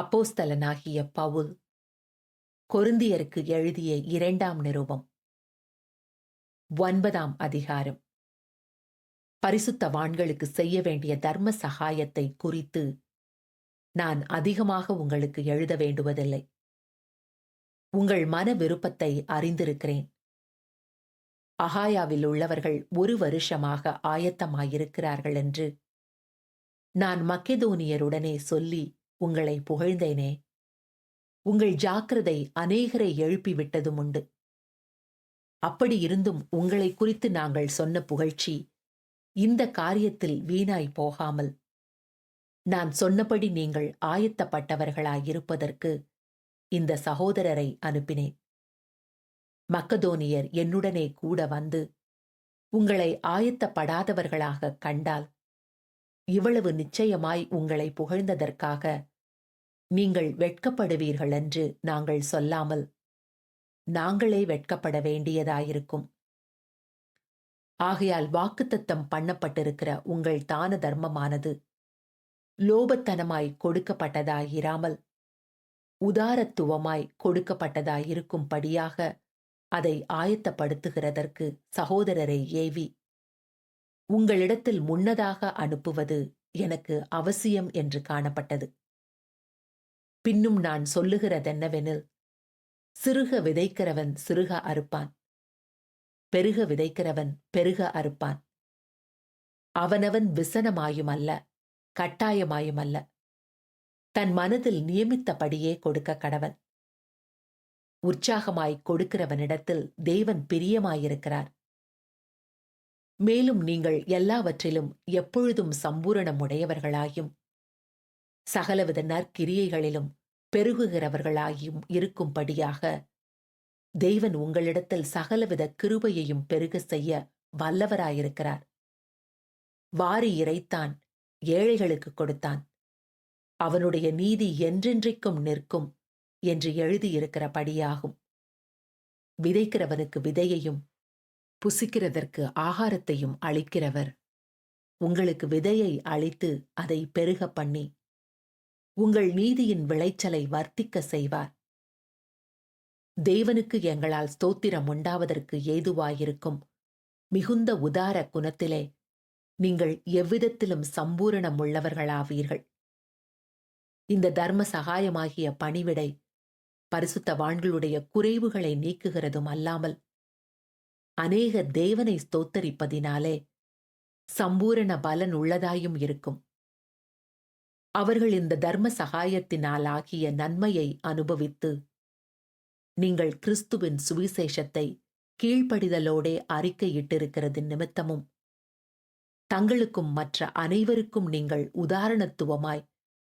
அப்போஸ்தலனாகிய பவுல் கொருந்தியருக்கு எழுதிய இரண்டாம் நிருபம். ஒன்பதாம் அதிகாரம். பரிசுத்தவான்களுக்கு செய்ய வேண்டிய தர்ம சகாயத்தை குறித்து நான் அதிகமாக உங்களுக்கு எழுத வேண்டுவதில்லை. உங்கள் மன விருப்பத்தை அறிந்திருக்கிறேன். அகாயாவில் உள்ளவர்கள் ஒரு வருஷமாக ஆயத்தமாயிருக்கிறார்கள் என்று நான் மக்கெதோனியருடனே சொல்லி உங்களை புகழ்ந்தேனே. உங்கள் ஜாக்கிரதை அநேகரை எழுப்பிவிட்டதும் உண்டு. அப்படி இருந்தும் உங்களை குறித்து நாங்கள் சொன்ன புகழ்ச்சி இந்த காரியத்தில் வீணாய் போகாமல் நான் சொன்னபடி நீங்கள் ஆயத்தப்பட்டவர்களாயிருப்பதற்கு இந்த சகோதரரை அனுப்பினேன். மக்கதோனியர் என்னுடனே கூட வந்து உங்களை ஆயத்தப்படாதவர்களாக கண்டால் இவ்வளவு நிச்சயமாய் உங்களை புகழ்ந்ததற்காக நீங்கள் வெட்கப்படுவீர்கள் என்று நாங்கள் சொல்லாமல் நாங்களே வெட்கப்பட வேண்டியதாயிருக்கும். ஆகையால் வாக்குத்தத்தம் பண்ணப்பட்டிருக்கிற உங்கள் தான தர்மமானது லோபத்தனமாய் கொடுக்கப்பட்டதாயிராமல் உதாரத்துவமாய் கொடுக்கப்பட்டதாயிருக்கும்படியாக அதை ஆயத்தப்படுத்துகிறதற்கு சகோதரரை ஏவி உங்களிடத்தில் முன்னதாக அனுப்புவது எனக்கு அவசியம் என்று காணப்பட்டது. பின்னும் நான் சொல்லுகிறதென்னவெனில் சிறுக விதைக்கிறவன் சிறுக அறுப்பான். பெருக விதைக்கிறவன் பெருக அறுப்பான். அவனவன் விசனமாயுமல்ல கட்டாயமாயுமல்ல. தன் மனதில் நியமித்தபடியே கொடுக்க கடவன். உற்சாகமாய் கொடுக்கிறவனிடத்தில் தேவன் பிரியமாயிருக்கிறார். மேலும் நீங்கள் எல்லாவற்றிலும் எப்பொழுதும் சம்பூரணமுடையவர்களாயும் சகலவித நற்கிரியைகளிலும் பெருகுகிறவர்களாகியும் இருக்கும்படியாக தெய்வன் உங்களிடத்தில் சகலவித கிருபையையும் பெருக செய்ய வல்லவராயிருக்கிறார். வாரி இறைத்தான் ஏழைகளுக்கு கொடுத்தான். அவனுடைய நீதி என்றென்றைக்கும் நிற்கும் என்று எழுதியிருக்கிறபடியாகும். விதைக்கிறவனுக்கு விதையையும் புசிக்கிறதற்கு ஆகாரத்தையும் அளிக்கிறவர். உங்களுக்கு விதையை அளித்து அதை பெருக பண்ணி உங்கள் நீதியின் விளைச்சலை வர்த்திக்க செய்வார். தேவனுக்கு எங்களால் ஸ்தோத்திரம் உண்டாவதற்கு ஏதுவாயிருக்கும் மிகுந்த உதார குணத்திலே நீங்கள் எவ்விதத்திலும் சம்பூரணம் உள்ளவர்களாவீர்கள். இந்த தர்ம சகாயமாகிய பணிவிடை பரிசுத்தவான்களுடைய குறைவுகளை நீக்குகிறதும் அல்லாமல் அநேக தேவனை ஸ்தோத்தரிப்பதினாலே சம்பூரண பலன் உள்ளதாயும் இருக்கும். அவர்கள் இந்த தர்ம சகாயத்தினாலாகிய நன்மையை அனுபவித்து நீங்கள் கிறிஸ்துவின் சுவிசேஷத்தை கீழ்ப்படிதலோடே அறிக்கையிட்டிருக்கிறது நிமித்தமும் தங்களுக்கும் மற்ற அனைவருக்கும் நீங்கள் உதாரணத்துவமாய்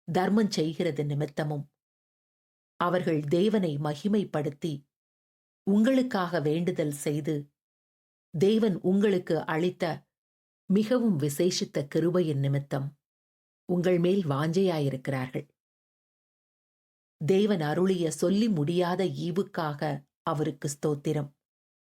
தர்மம் செய்கிறது நிமித்தமும் அவர்கள் தேவனை மகிமைப்படுத்தி உங்களுக்காக வேண்டுதல் செய்து தேவன் உங்களுக்கு அளித்த மிகவும் விசேஷித்த கிருபையின் நிமித்தம். உங்கள் மேல் வாஞ்சையாயிருக்கிறார்கள். தேவன் அருளிய சொல்லி முடியாத ஈவுக்காக அவருக்கு ஸ்தோத்திரம்.